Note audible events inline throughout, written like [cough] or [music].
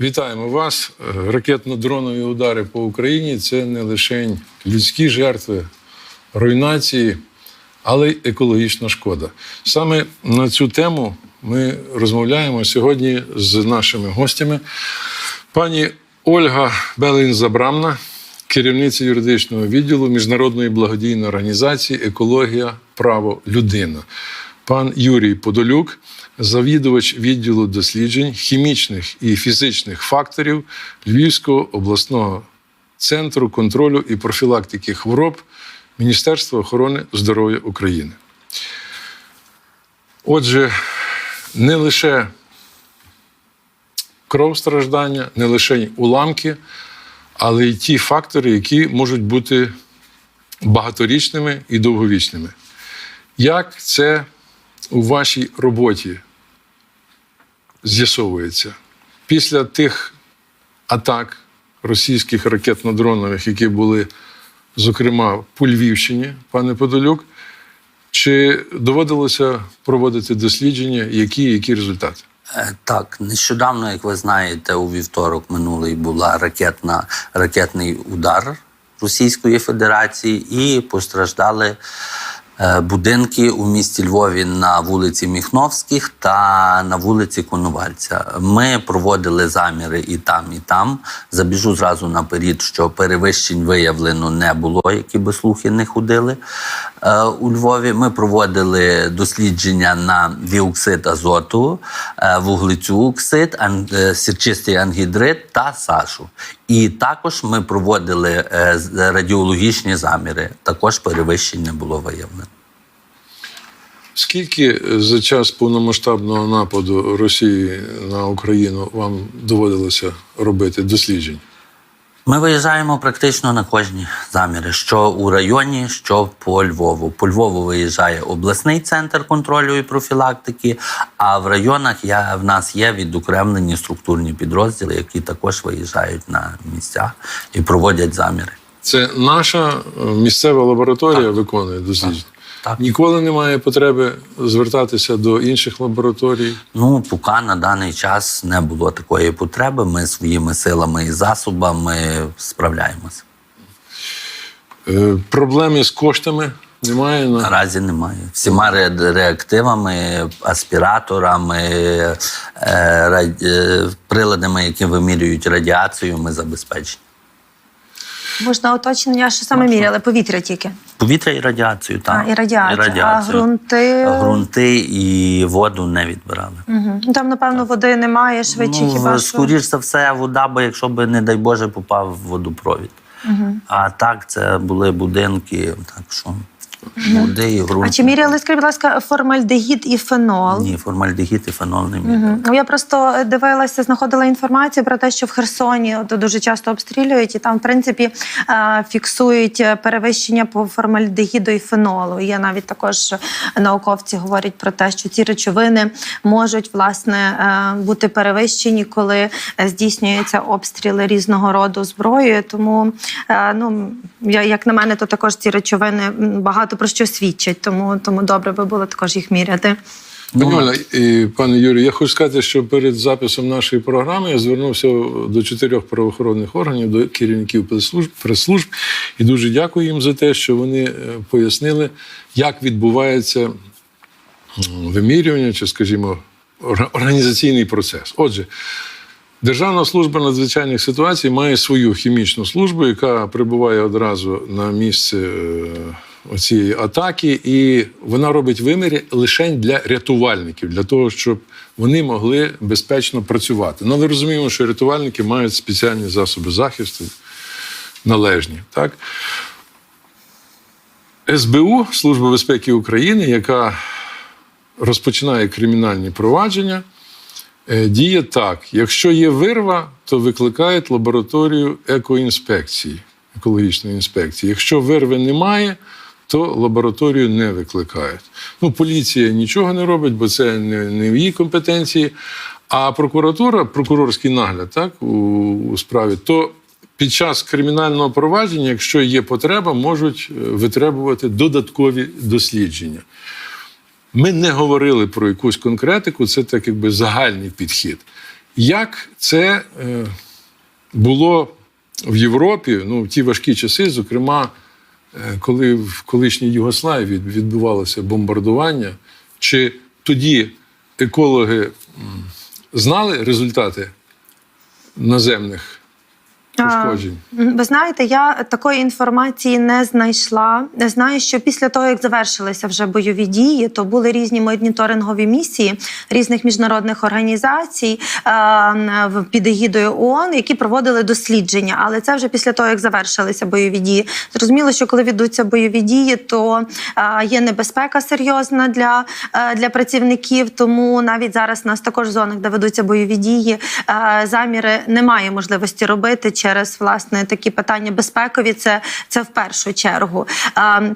Вітаємо вас. Ракетно-дронові удари по Україні це не лише людські жертви, руйнації, але й екологічна шкода. Саме на цю тему ми розмовляємо сьогодні з нашими гостями. Пані Ольга Белин-Забрамна, керівниця юридичного відділу Міжнародної благодійної організації Екологія, право, людина. Пан Юрій Подолюк, завідувач відділу досліджень хімічних і фізичних факторів Львівського обласного центру контролю і профілактики хвороб Міністерства охорони здоров'я України. Отже, не лише кров страждання, не лише уламки, але й ті фактори, які можуть бути багаторічними і довговічними. Як це у вашій роботі з'ясовується? Після тих атак російських ракетно-дронових, які були, зокрема, по Львівщині, пане Подолюк, чи доводилося проводити дослідження, які, які результати? Е, Так, нещодавно, як ви знаєте, у вівторок минулий була ракетна, ракетний удар Російської Федерації і постраждали будинки у місті Львові на вулиці Міхновських та на вулиці Коновальця. Ми проводили заміри і там, і там. Забіжу зразу наперед, що перевищень виявлено не було, які би слухи не ходили е, у Львові. Ми проводили дослідження на діоксид азоту, е, вуглецю оксид, е, сірчистий ангідрид та сашу. І також ми проводили е, радіологічні заміри. Також перевищень не було виявлено. Скільки за час повномасштабного нападу Росії на Україну вам доводилося робити досліджень? Ми виїжджаємо практично на кожні заміри, що у районі, що по Львову. По Львову виїжджає обласний центр контролю і профілактики. А в районах я, в нас є відокремлені структурні підрозділи, які також виїжджають на місця і проводять заміри. Це наша е, місцева лабораторія виконує дослідження. Так. Ніколи немає потреби звертатися до інших лабораторій. Ну, поки на даний час не було такої потреби. Ми своїми силами і засобами справляємося. Е, Проблеми з коштами немає. На... Наразі немає. Всіма реактивами, аспіраторами, е, ра- е, приладами, які вимірюють радіацію, ми забезпечені. Можна оточення, що саме міряли? Повітря тільки. Повітря і радіацію, так. А, і радіацію. А ґрунти? А ґрунти і воду не відбирали. Угу. Там, напевно, води немає швидше ну, хіба що. скоріш за все, вода, бо якщо би, не дай Боже, попав в водопровід. А так, це були будинки, так що води і. А чи міряли, скажіть, будь ласка, формальдегід і фенол? Ні, формальдегід і фенол не міряли. Ну, Я просто дивилася, знаходила інформацію про те, що в Херсоні от, дуже часто обстрілюють, і там, в принципі, е, фіксують перевищення по формальдегіду і фенолу. Є навіть також науковці говорять про те, що ці речовини можуть власне е, бути перевищені, коли здійснюються обстріли різного роду зброєю. Тому, е, ну я як на мене, то також ці речовини м, багато про що свідчать. Тому тому добре би було також їх міряти. Пані і пане Юрію, я хочу сказати, що перед записом нашої програми я звернувся до чотирьох правоохоронних органів, до керівників прес-служб, і дуже дякую їм за те, що вони е, пояснили, як відбувається вимірювання чи, скажімо, організаційний процес. Отже, Державна служба надзвичайних ситуацій має свою хімічну службу, яка прибуває одразу на місце е, цієї атаки, і вона робить виміри лише для рятувальників, для того, щоб вони могли безпечно працювати. Ну, але розуміємо, що рятувальники мають спеціальні засоби захисту належні. Так? СБУ, Служба безпеки України, яка розпочинає кримінальні провадження, е, діє так: якщо є вирва, то викликають лабораторію екоінспекції, екологічної інспекції. Якщо вирви немає, то лабораторію не викликають. Ну, поліція нічого не робить, бо це не, не в її компетенції. А прокуратура, прокурорський нагляд, так, у, у справі, то під час кримінального провадження, якщо є потреба, можуть е, витребувати додаткові дослідження. Ми не говорили про якусь конкретику, це так якби загальний підхід. Як це е, було в Європі, ну, в ті важкі часи, зокрема, коли в колишній Югославії відбувалося бомбардування, чи тоді екологи знали результати наземних пошкоджень? Ви знаєте, я такої інформації не знайшла. Знаю, що після того, як завершилися вже бойові дії, то були різні моніторингові місії різних міжнародних організацій під егідою ООН, які проводили дослідження. Але це вже після того, як завершилися бойові дії. Зрозуміло, що коли ведуться бойові дії, то є небезпека серйозна для, для працівників. Тому навіть зараз у нас також в зонах, де ведуться бойові дії, заміри немає можливості робити через власне такі питання безпекові. Це, це в першу чергу.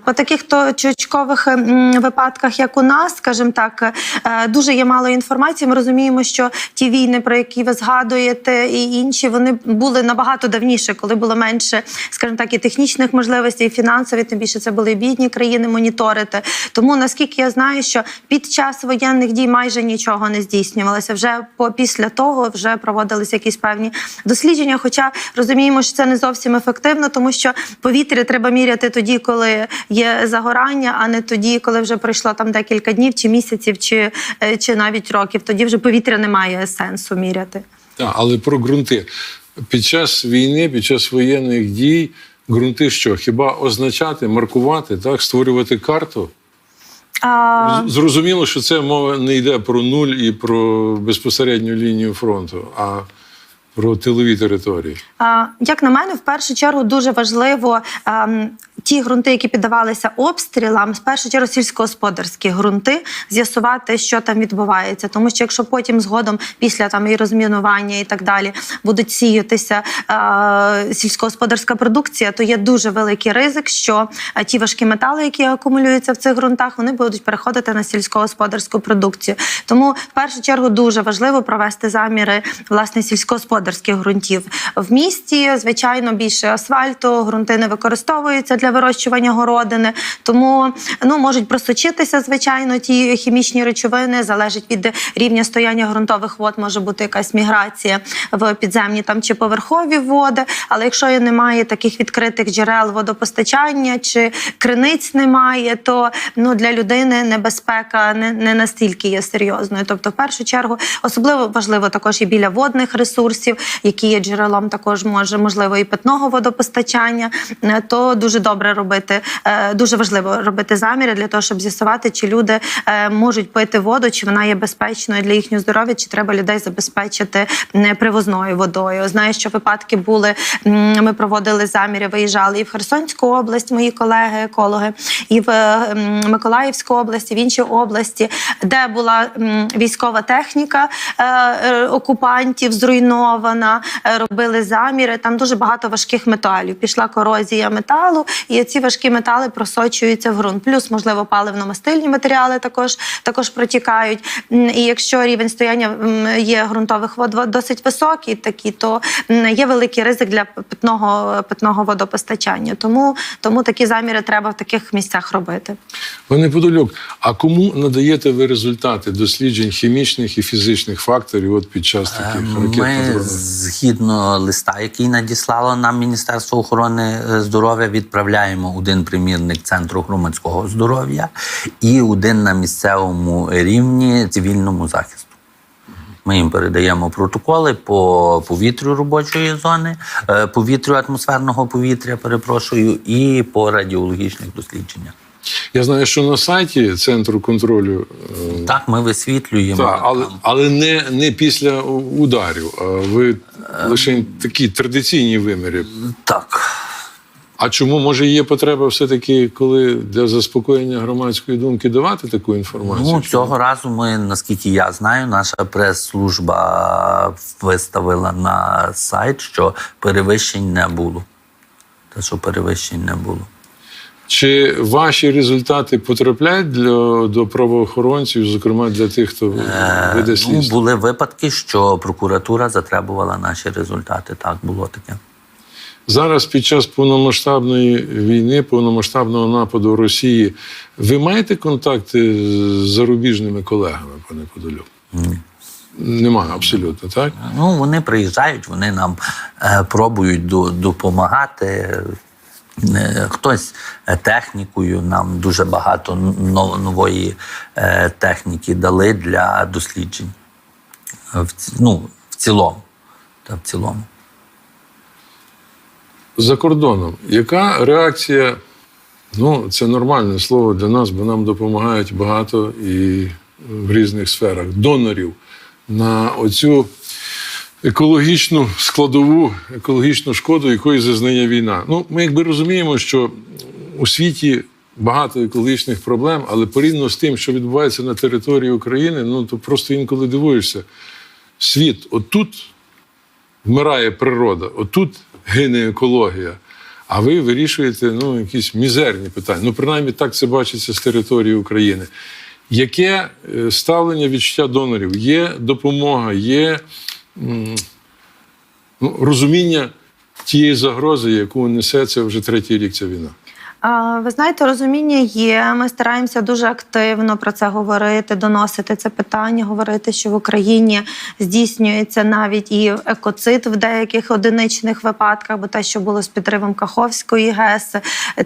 По таких то чучкових м, випадках, як у нас, скажімо так, е, дуже є мало інформації. Ми розуміємо, що ті війни, про які ви згадуєте, і інші, вони були набагато давніше, коли було менше, скажімо так, і технічних можливостей, і фінансові, тим більше це були бідні країни моніторити. Тому наскільки я знаю, що під час воєнних дій майже нічого не здійснювалося. Вже по після того вже проводилися якісь певні дослідження. Хоча розуміємо, що це не зовсім ефективно, тому що повітря треба міряти тоді, коли є загорання, а не тоді, коли вже пройшло там декілька днів, чи місяців, чи, е, чи навіть років. Тоді вже повітря не має сенсу міряти. Так, але про ґрунти. Під час війни, під час воєнних дій, ґрунти що? Хіба означати, маркувати, так, створювати карту? А, Зрозуміло, що це мова не йде про нуль і про безпосередню лінію фронту, а про тилові території. Як на мене, в першу чергу дуже важливо ем, ті ґрунти, які піддавалися обстрілам, в першу чергу сільськогосподарські ґрунти, з'ясувати, що там відбувається. Тому що якщо потім згодом, після там і розмінування і так далі, будуть сіятися е, сільськогосподарська продукція, то є дуже великий ризик, що е, ті важкі метали, які акумулюються в цих ґрунтах, вони будуть переходити на сільськогосподарську продукцію. Тому в першу чергу дуже важливо провести заміри власне сільськогосподарських ґрунтів в місті. Звичайно, більше асфальту, ґрунти не використовуються для вирощування городини, тому ну можуть просочитися, звичайно, ті хімічні речовини. Залежить від рівня стояння ґрунтових вод, може бути якась міграція в підземні там чи поверхові води. Але якщо немає таких відкритих джерел водопостачання чи криниць немає, то ну для людини небезпека не, не настільки є серйозною. Тобто, в першу чергу, особливо важливо також і біля водних ресурсів, які є джерелом також може можливо і питного водопостачання. Е, То дуже добре робити, е, дуже важливо робити заміри для того, щоб з'ясувати, чи люди е, можуть пити воду, чи вона є безпечною для їхнього здоров'я, чи треба людей забезпечити привозною водою. Знаю, що випадки були. Ми проводили заміри, виїжджали і в Херсонську область, мої колеги, екологи, і в Миколаївську область, і в інші області, де була військова техніка е, окупантів зруйнована, робили заміри. Там дуже багато важких металів. Пішла корозія металу, і ці важкі метали просочуються в ґрунт. Плюс, можливо, паливно-мастильні матеріали також, також протікають. І якщо рівень стояння є ґрунтових вод досить високий, такі, то є великий ризик для питного, питного водопостачання. Тому, тому такі заміри треба в таких місцях робити. Пане Подоляк, а кому надаєте ви результати досліджень хімічних і фізичних факторів от під час таких Ми згідно листа, який надіслало нам Міністерство охорони е, здоров'я, відправляємо один примірник центру громадського здоров'я і один на місцевому рівні цивільному захисту. Ми їм передаємо протоколи по повітрю робочої зони, е, повітрю атмосферного повітря, перепрошую, і по радіологічних дослідженнях. Я знаю, що на сайті центру контролю е, Так, ми висвітлюємо. Так, але, але не, не після ударів. А ви лише такі традиційні виміри. так. А чому може є потреба все-таки, коли для заспокоєння громадської думки давати таку інформацію? Ну, цього разу ми, наскільки я знаю, наша прес-служба виставила на сайт, що перевищень не було. Те, що перевищень не було. Чи ваші результати потрапляють для, до правоохоронців, зокрема для тих, хто веде ну, були випадки, що прокуратура затребувала наші результати. Так, було таке. Зараз під час повномасштабної війни, повномасштабного нападу Росії, ви маєте контакти з зарубіжними колегами, пане Подолюк? Ні. немає абсолютно, так? Ну, вони приїжджають, вони нам е, пробують до, допомагати. Е, Хтось е, технікою, нам дуже багато нової е, техніки дали для досліджень. В, ну, в цілому. Та, в цілому. За кордоном. Яка реакція? Ну, це нормальне слово для нас, бо нам допомагають багато і в різних сферах донорів на оцю екологічну складову, екологічну шкоду, якої зазнає війна. Ну, ми якби розуміємо, що у світі багато екологічних проблем, але порівняно з тим, що відбувається на території України, ну то просто інколи дивуєшся. Світ отут вмирає природа, отут гине екологія. А ви вирішуєте ну, якісь мізерні питання. Ну, принаймні, так це бачиться з території України. Яке е, ставлення відчуття донорів? Є допомога, є ну, розуміння тієї загрози, яку несе це вже третій рік ця війна. Ви знаєте, розуміння є. Ми стараємося дуже активно про це говорити, доносити це питання, говорити, що в Україні здійснюється навіть і екоцид в деяких одиничних випадках, бо те, що було з підривом Каховської ГЕС,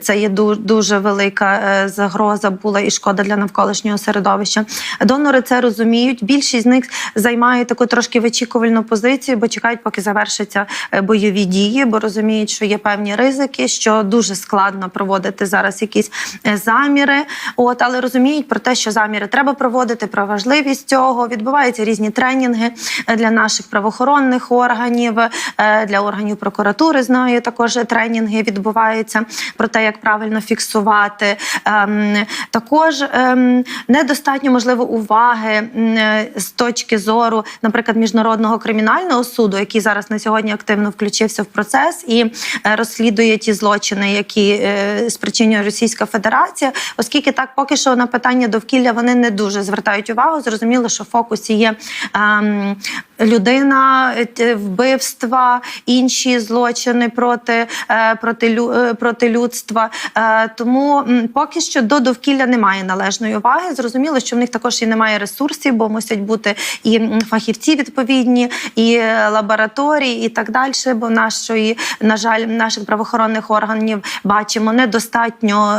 це є дуже велика е, загроза була і шкода для навколишнього середовища. Донори це розуміють. Більшість з них займають таку трошки вичікувальну позицію, бо чекають, поки завершаться е, бойові дії, бо розуміють, що є певні ризики, що дуже складно проводити зараз якісь е, заміри. От але розуміють про те, що заміри треба проводити, про важливість цього. Відбуваються різні тренінги е, для наших правоохоронних органів, е, для органів прокуратури. Знаю, також тренінги відбуваються про те, як правильно фіксувати. Ем, Також ем, недостатньо можливо уваги з точки зору, наприклад, міжнародного кримінального суду, який зараз на сьогодні активно включився в процес і розслідує ті злочини, які спричинює Російська Федерація, оскільки так поки що на питання довкілля вони не дуже звертають увагу. Зрозуміло, що в фокусі є ем, людина, е, вбивства, інші злочини проти, е, проти, лю- е, проти людства. Е, Тому м, поки що до довкілля немає належної уваги. Зрозуміло, що в них також і немає ресурсів, бо мусять бути і фахівці відповідні, і е, лабораторії, і так далі. Бо нашої, на жаль, наших правоохоронних органів бачимо недостатньо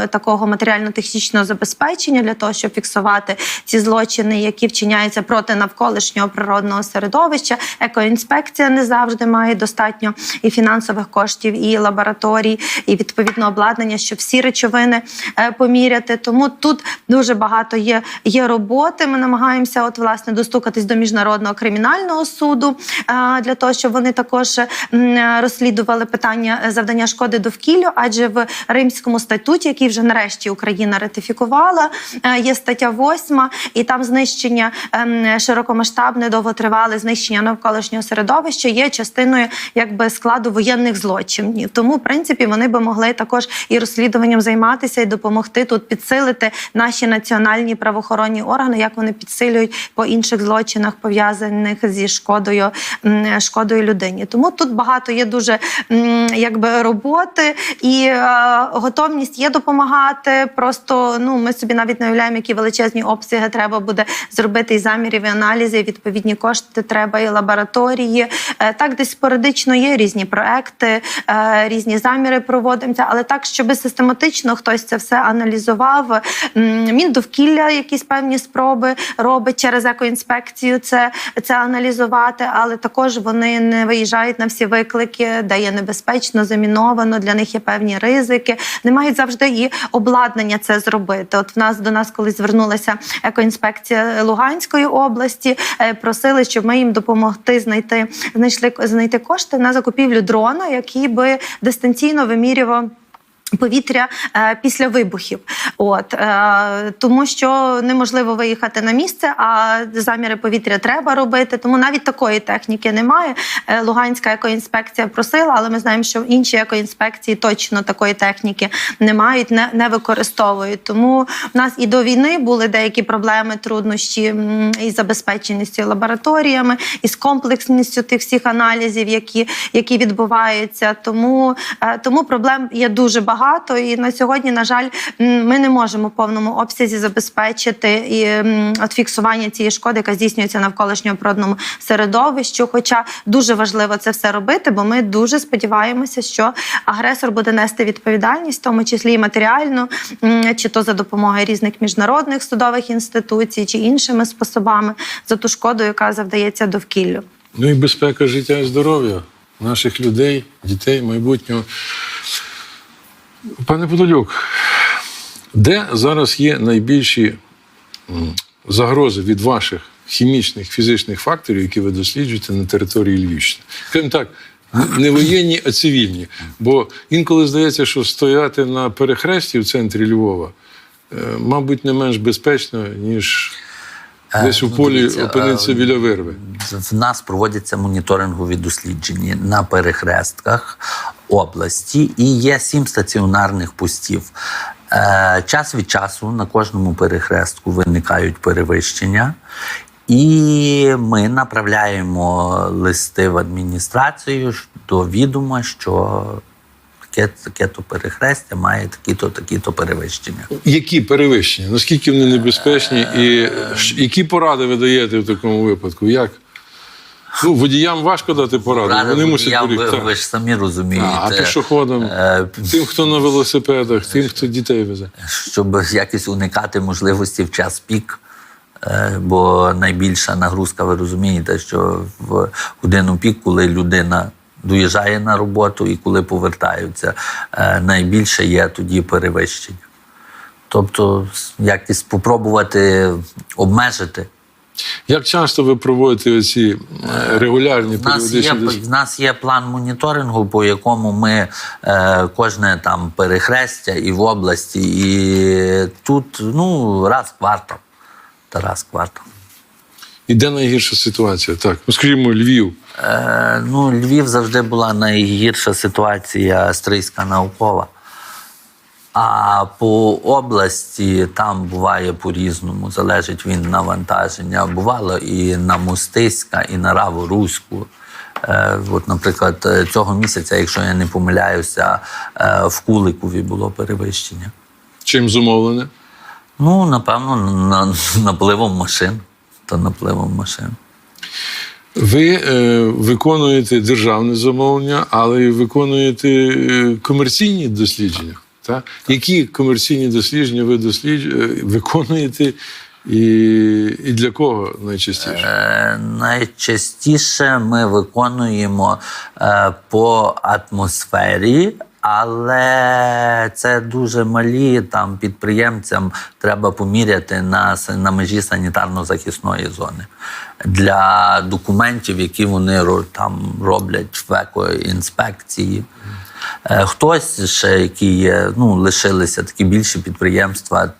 такого матеріально-технічного забезпечення для того, щоб фіксувати ці злочини, які вчиняються проти навколишнього природного середовища. Екоінспекція не завжди має достатньо і фінансових коштів, і лабораторій, і відповідно обладнання, щоб всі речовини е, поміряти. Тому тут дуже багато є, є роботи. Ми намагаємося, от власне, достукатись до міжнародного кримінального суду е, для того, щоб вони також розслідували питання е, завдання шкоди довкіллю, адже в Римському статуті, який вже нарешті Україна ратифікувала, е, є стаття 8, і там знищення ем, широкомасштабне, довготривале знищення навколишнього середовища є частиною якби складу воєнних злочинів. Тому, в принципі, вони би могли також і розслідуванням займатися і допомогти тут підсилити наші національні правоохоронні органи, як вони підсилюють по інших злочинах, пов'язаних зі шкодою шкодою людині. Тому тут багато є дуже якби роботи і е, готовність є допомагати. Просто ну ми собі навіть не уявляємо, які величезні обсяги треба буде зробити і замірів, і аналізи, і відповідні кошти треба, і лабораторії. Е, Так, десь спорадично є різні проекти, е, різні заміри проводимося, але так, щоб систематично хтось це все аналізував. Міндовкілля якісь певні спроби робить через екоінспекцію це, це аналізувати, але також вони не виїжджають на всі виклики, де є небезпечно, заміновано. Для них є певні ризики. Не мають завжди і обладнання це зробити. От в нас до нас колись звернулася екоінспекція Луганської області, е, просили, щоб ми їм допомогти знайти знайшли знайти кошти на закупівлю дрона, який би дистанційно вимірював. Повітря е, після вибухів, от е, тому, що неможливо виїхати на місце, а заміри повітря треба робити. Тому навіть такої техніки немає. Е, Луганська екоінспекція просила, але ми знаємо, що інші екоінспекції точно такої техніки не мають, не, не використовують. Тому в нас і до війни були деякі проблеми, труднощі із забезпеченістю лабораторіями, і з комплексністю тих всіх аналізів, які, які відбуваються. Тому, тому проблем є дуже багато. Багато. І на сьогодні, на жаль, ми не можемо в повному обсязі забезпечити і от фіксування цієї шкоди, яка здійснюється навколишньому природному середовищу. Хоча дуже важливо це все робити, бо ми дуже сподіваємося, що агресор буде нести відповідальність, в тому числі і матеріальну, чи то за допомогою різних міжнародних судових інституцій, чи іншими способами за ту шкоду, яка завдається довкіллю. Ну і безпека життя і здоров'я наших людей, дітей, майбутнього. Пане Подолюк, де зараз є найбільші загрози від ваших хімічних, фізичних факторів, які ви досліджуєте на території Львівщини? Крім так, не воєнні, а цивільні. Бо інколи здається, що стояти на перехресті в центрі Львова, е, мабуть, не менш безпечно, ніж десь у ну, полі е, біля вирви. В нас проводяться моніторингові дослідження на перехрестках області і є сім стаціонарних постів. Е, час від часу на кожному перехрестку виникають перевищення. І ми направляємо листи в адміністрацію до відома, що таке, таке то перехрестя має такі-то, такі-то перевищення. Які перевищення? Наскільки вони небезпечні, і які поради ви даєте в такому випадку? Як? Ну, водіям важко дати поради, Ради вони мусять водіям, ви, ви ж самі розумієте. А, а пішоходам, е, тим, хто на велосипедах, тим, хто дітей везе. щоб якось уникати можливості в час пік. е, Бо найбільша нагрузка, ви розумієте, що в годину пік, коли людина доїжджає на роботу і коли повертаються, е, найбільше є тоді перевищення. Тобто, якось спробувати обмежити. Як часто ви проводите ці е, регулярні В нас, є, періодичні в нас є план моніторингу, по якому ми е, кожне там перехрестя і в області, і тут ну, раз в квартал. Та раз в квартал. І де найгірша ситуація? Так, ну скажімо, Львів. Е, ну, Львів завжди була найгірша ситуація Стрийська наукова. А по області там буває по-різному, залежить від навантаження. Бувало і на Мостиська, і на Раворуську. Е, от, наприклад, е, цього місяця, якщо я не помиляюся, е, в Куликові було перевищення. Чим зумовлене? Ну, напевно, на, напливом машин. Та напливом машин. Ви е, виконуєте державне замовлення, але й виконуєте комерційні дослідження. Так? Які комерційні дослідження ви дослідж... е, виконуєте і, і для кого найчастіше? Е, найчастіше ми виконуємо е, по атмосфері, але це дуже малі там підприємцям треба поміряти на, на межі санітарно-захисної зони для документів, які вони там роблять в екоінспекції. Е, Хтось ще, які є, ну, лишилися такі більші підприємства,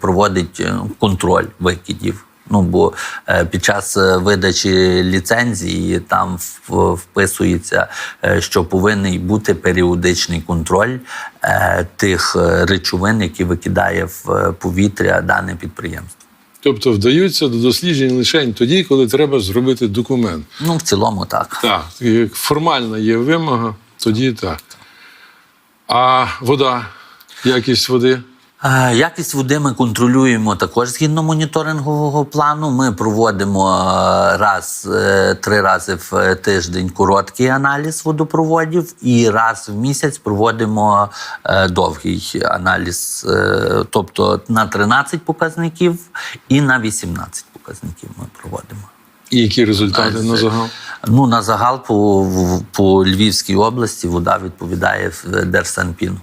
проводить е, контроль викидів. Ну, бо е, під час е, видачі ліцензії там вписується, е, що повинен бути періодичний контроль е, тих е, речовин, які викидає в е, повітря дане підприємство. Тобто вдаються до досліджень лише тоді, коли треба зробити документ. Ну, в цілому так. Так, як формальна є вимога, тоді так. А вода, якість води. Якість води ми контролюємо також згідно моніторингового плану. Ми проводимо е, раз е, три рази в тиждень короткий аналіз водопроводів, і раз в місяць проводимо е, довгий аналіз, тобто на 13 показників і на 18 показників ми проводимо. І які результати А, на загал? Ну на загал по, по Львівській області вода відповідає в Держсанпіну.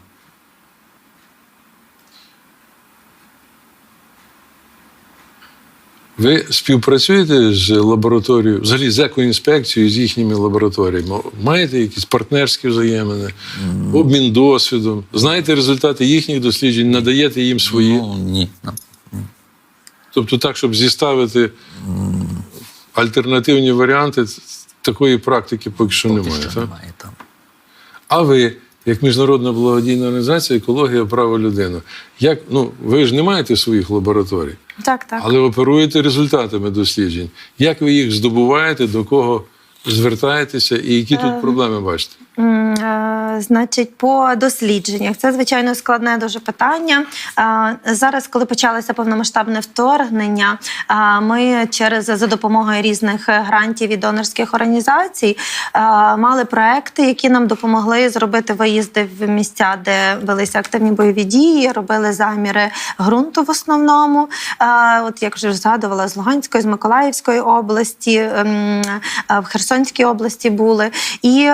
Ви співпрацюєте з лабораторією, взагалі з екоінспекцією, з їхніми лабораторіями? Маєте якісь партнерські взаємини, обмін досвідом? Знаєте результати їхніх досліджень, надаєте їм свої? Ну ні. Тобто так, щоб зіставити альтернативні варіанти, такої практики поки що Поки немає. що так? немає там. А ви, як міжнародна благодійна організація, екологія, право людини, як ну ви ж не маєте своїх лабораторій, Так, так. але оперуєте результатами досліджень. Як ви їх здобуваєте, до кого звертаєтеся і які тут проблеми бачите? Е, значить, по дослідженнях, це звичайно складне дуже питання. Е, зараз, коли почалося повномасштабне вторгнення, е, ми через за допомогою різних грантів і донорських організацій мали проекти, які нам допомогли зробити виїзди в місця, де велися активні бойові дії, робили заміри ґрунту в основному. От як вже згадувала з Луганської, з Миколаївської області, ем, в Херсонській області були і.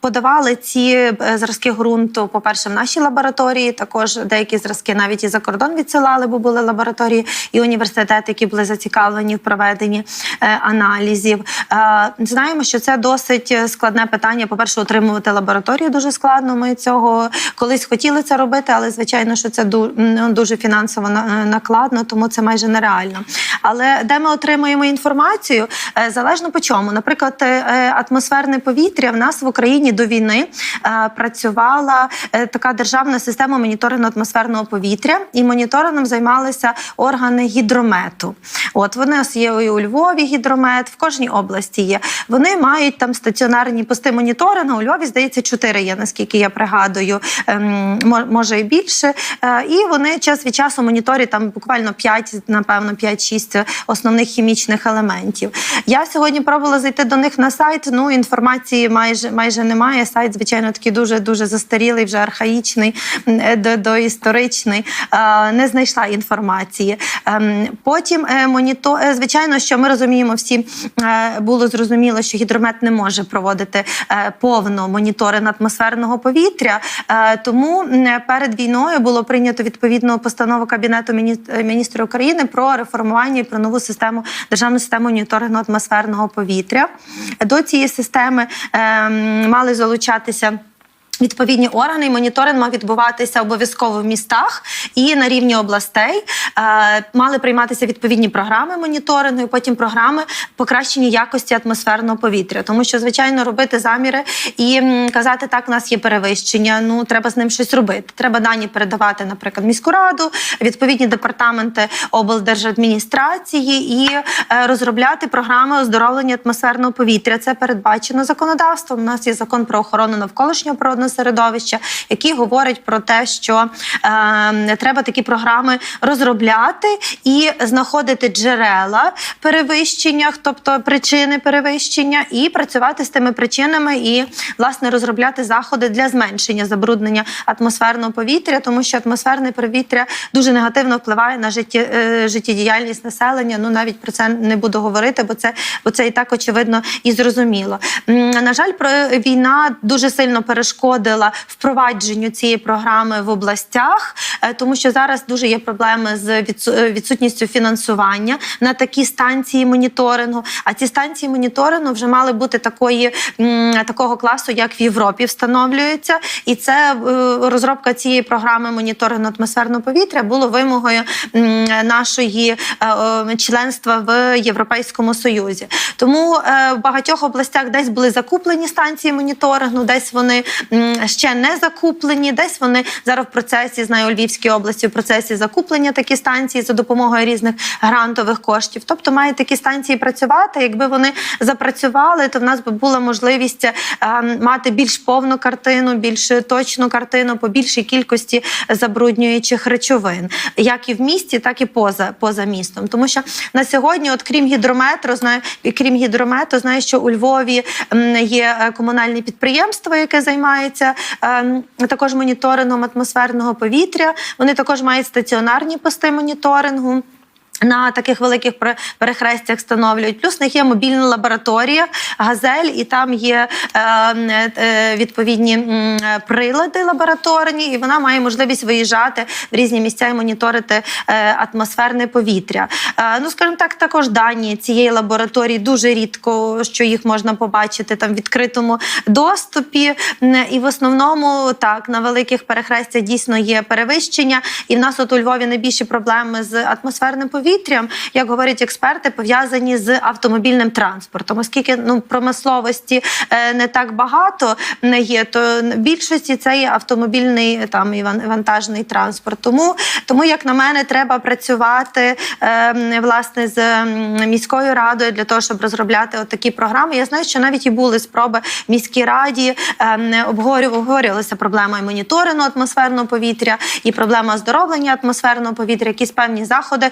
Подавали ці е, зразки ґрунту, по-перше, в нашій лабораторії. Також деякі зразки навіть і за кордон відсилали, бо були лабораторії і університети, які були зацікавлені в проведенні е, аналізів. Е, знаємо, що це досить складне питання. По-перше, отримувати лабораторію дуже складно. Ми цього колись хотіли це робити, але звичайно, що це ну, дуже фінансово на- накладно, тому це майже нереально. Але де ми отримуємо інформацію, залежно по чому. Наприклад, атмосферне повітря в нас в Україні до війни е, працювала е, така державна система моніторингу атмосферного повітря, і моніторингом займалися органи гідромету. От вони є у Львові гідромет, в кожній області є. Вони мають там стаціонарні пости моніторингу. У Львові здається чотири є, наскільки я пригадую, ем, може і більше. Е, І вони час від часу моніторять там буквально 5, напевно, 5-6 основних хімічних елементів. Я сьогодні пробувала зайти до них на сайт. Ну інформації майже майже немає. Сайт, звичайно, такий дуже дуже застарілий, вже архаїчний, е, до, доісторичний. Не знайшла інформації. Ем, Потім е, монітор, е, звичайно, що ми розуміємо всі, було зрозуміло, що гідромет не може проводити повно моніторинг атмосферного повітря. Тому перед війною було прийнято відповідну постанову Кабінету міністрів України про реформування і про нову систему державну систему моніторингу атмосферного повітря. До цієї системи ем, мали залучатися. Відповідні органи моніторинг мав відбуватися обов'язково в містах і на рівні областей. Е, мали прийматися відповідні програми моніторингу, і потім програми покращення якості атмосферного повітря. Тому що, звичайно, робити заміри і казати, так, у нас є перевищення. Ну треба з ним щось робити. Треба дані передавати, наприклад, міську раду, відповідні департаменти облдержадміністрації і е, розробляти програми оздоровлення атмосферного повітря. Це передбачено законодавством. У нас є закон про охорону навколишнього природного середовища, який говорить про те, що е, треба такі програми розробляти і знаходити джерела перевищення, тобто причини перевищення, і працювати з тими причинами, і власне розробляти заходи для зменшення забруднення атмосферного повітря, тому що атмосферне повітря дуже негативно впливає на житті, е, життєдіяльність населення. Ну навіть про це не буду говорити, бо це бо це і так очевидно і зрозуміло. На жаль, про війна дуже сильно перешкодила впровадженню цієї програми в областях, е, тому що зараз дуже є проблеми з е, відсутністю фінансування на такі станції моніторингу. А ці станції моніторингу вже мали бути такої такого класу, як в Європі встановлюється, і це е, розробка цієї програми моніторингу атмосферного повітря було вимогою нашої членства в Європейському Союзі. Тому в багатьох областях десь були закуплені станції моніторингу, десь вони ще не закуплені, десь вони зараз в процесі знаю у Львівській області в процесі закуплення такі станції за допомогою різних грантових коштів. Тобто мають такі станції працювати. Якби вони запрацювали, то в нас би була можливість е, мати більш повну картину, більш точну картину по більшій кількості забруднюючих речовин, як і в місті, так і поза, поза містом. Тому що на сьогодні, от крім гідрометру, знаю, крім гідромету, знаю, що у Львові є е, комунальне підприємство, яке займається ем, також моніторингом атмосферного повітря. Вони також мають стаціонарні пости моніторингу. На таких великих пере- перехрестях встановлюють. Плюс в них є мобільна лабораторія, газель, і там є е, е, відповідні прилади лабораторні, і вона має можливість виїжджати в різні місця і моніторити е, атмосферне повітря. Е, ну, скажімо так, також дані цієї лабораторії дуже рідко, що їх можна побачити там в відкритому доступі. І в основному так на великих перехрестях дійсно є перевищення. І в нас от у Львові найбільші проблеми з атмосферним повітрям. Повітрям, як говорять експерти, пов'язані з автомобільним транспортом, оскільки ну промисловості е, не так багато не є, то більшості це є автомобільний там і вантажний транспорт. Тому, тому як на мене, треба працювати е, власне з міською радою для того, щоб розробляти такі програми. Я знаю, що навіть і були спроби в міській раді е, обговорю- обговорювалася проблема і моніторингу атмосферного повітря, і проблема оздоровлення атмосферного повітря. Якісь певні заходи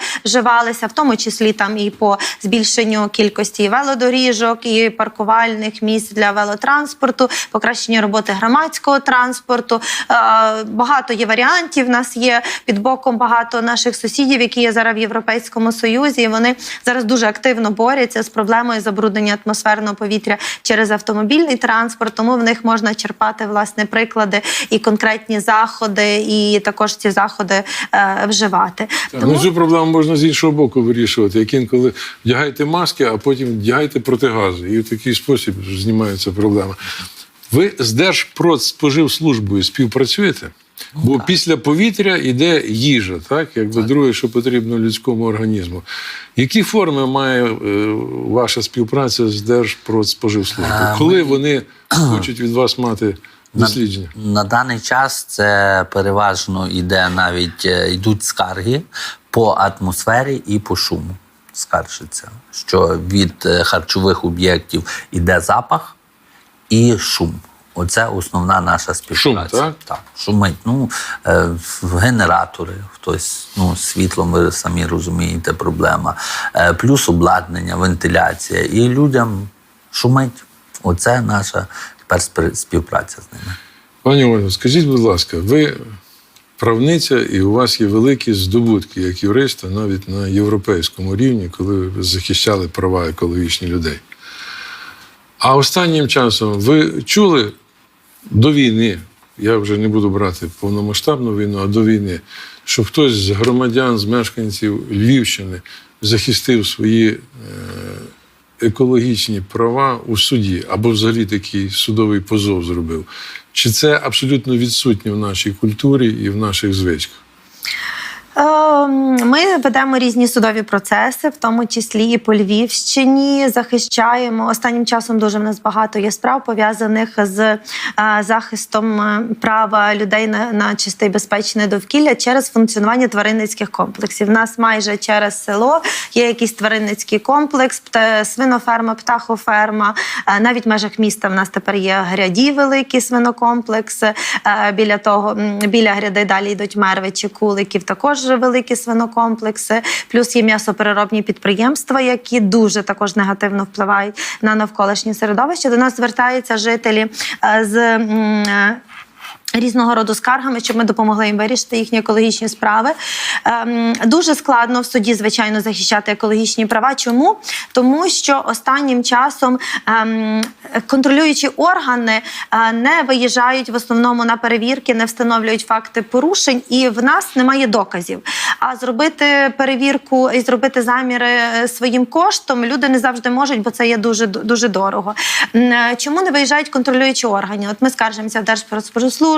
вживалися, в тому числі там і по збільшенню кількості велодоріжок, і паркувальних місць для велотранспорту, покращення роботи громадського транспорту. Е, Багато є варіантів. У нас є під боком багато наших сусідів, які є зараз в Європейському Союзі. І вони зараз дуже активно борються з проблемою забруднення атмосферного повітря через автомобільний транспорт. Тому в них можна черпати власне приклади і конкретні заходи, і також ці заходи е, вживати. Так, Ну, цю проблему можна з іншого боку вирішувати. Як інколи вдягайте маски, а потім вдягайте протигази. І в такий спосіб знімається проблема. Ви з Держпродспоживслужбою співпрацюєте? Бо після повітря йде їжа, так якби друге, що потрібно людському організму. Які форми має е, ваша співпраця з Держпродспоживслужбою? Е, Коли вони хочуть від вас мати дослідження? На даний час це переважно йде навіть е, йдуть скарги по атмосфері і по шуму. Скаржиться, що від е, харчових об'єктів йде запах і шум. Оце основна наша співпраця. Шум, так? Так, шумить. Ну, е, генератори, хтось, ну, світлом, ви самі розумієте, проблема. Е, плюс обладнання, вентиляція. І людям шумить. Оце наша тепер співпраця з ними. Пані Ольго, скажіть, будь ласка, ви правниця і у вас є великі здобутки як юриста навіть на європейському рівні, коли ви захищали права екологічні людей. А останнім часом ви чули до війни, я вже не буду брати повномасштабну війну, а до війни, що хтось з громадян, з мешканців Львівщини захистив свої е, екологічні права у суді, або взагалі такий судовий позов зробив. Чи це абсолютно відсутнє в нашій культурі і в наших звичках? Ми ведемо різні судові процеси, в тому числі і по Львівщині. Захищаємо останнім часом. Дуже в нас багато є справ пов'язаних з е, захистом е, права людей на, на чисте і безпечне довкілля через функціонування тваринницьких комплексів. У нас майже через село є якийсь тваринницький комплекс, свиноферма, птахоферма. Е, Навіть в межах міста в нас тепер є гряді великий свинокомплекс. Біля того, біля гряди далі йдуть мервичі, куликів, також великі свинокомплекси. Плюс є м'ясопереробні підприємства, які дуже також негативно впливають на навколишнє середовище. До нас звертаються жителі е, з. Різного роду скаргами, щоб ми допомогли їм вирішити їхні екологічні справи. Ем, дуже складно в суді, звичайно, захищати екологічні права. Чому? Тому що останнім часом ем, контролюючі органи е, не виїжджають в основному на перевірки, не встановлюють факти порушень, і в нас немає доказів. А зробити перевірку і зробити заміри е, своїм коштом люди не завжди можуть, бо це є дуже дуже дорого. Е, Чому не виїжджають контролюючі органи? От ми скаржимося в Держпродспоживслужбу,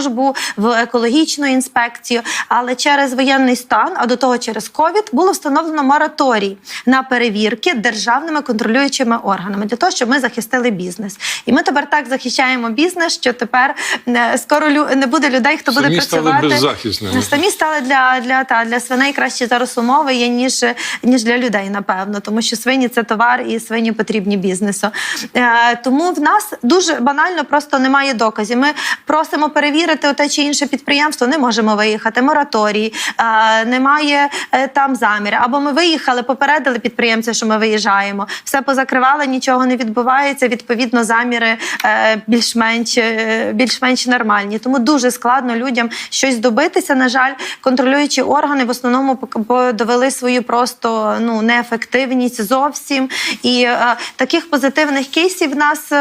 в екологічну інспекцію, але через воєнний стан, а до того через ковід, було встановлено мораторій на перевірки державними контролюючими органами для того, щоб ми захистили бізнес. І ми тепер так захищаємо бізнес, що тепер е, скоро не буде людей, хто буде Самі працювати. беззахисними. Самі стали для, для, та, для свиней кращі зараз умови є, ніж, ніж для людей, напевно, тому що свині це товар і свині потрібні бізнесу. Е, тому в нас дуже банально просто немає доказів. Ми просимо перевірити те чи інше підприємство, не можемо виїхати. Мораторій, немає е, там замір. Або ми виїхали, попередили підприємця, що ми виїжджаємо. Все позакривали, нічого не відбувається. Відповідно, заміри е, більш-менш е, більш-менш нормальні. Тому дуже складно людям щось добитися. На жаль, контролюючі органи в основному довели свою просто ну неефективність зовсім. І таких позитивних кейсів в нас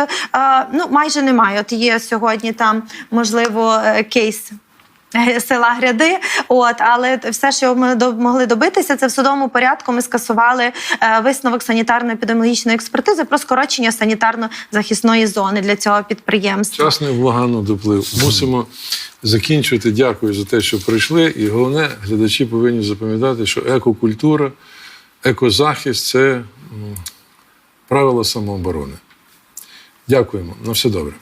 ну майже немає. От є сьогодні там можливо е, кейс. [laughs] Села гряди, от але все, що ми могли добитися, це в судовому порядку. Ми скасували е, висновок санітарно-епідеміологічної експертизи про скорочення санітарно-захисної зони для цього підприємства. Час невблаганно доплив. Мусимо закінчувати. Дякую за те, що прийшли. І головне, глядачі повинні запам'ятати, що екокультура екозахист це м, правило самооборони. Дякуємо. На все добре.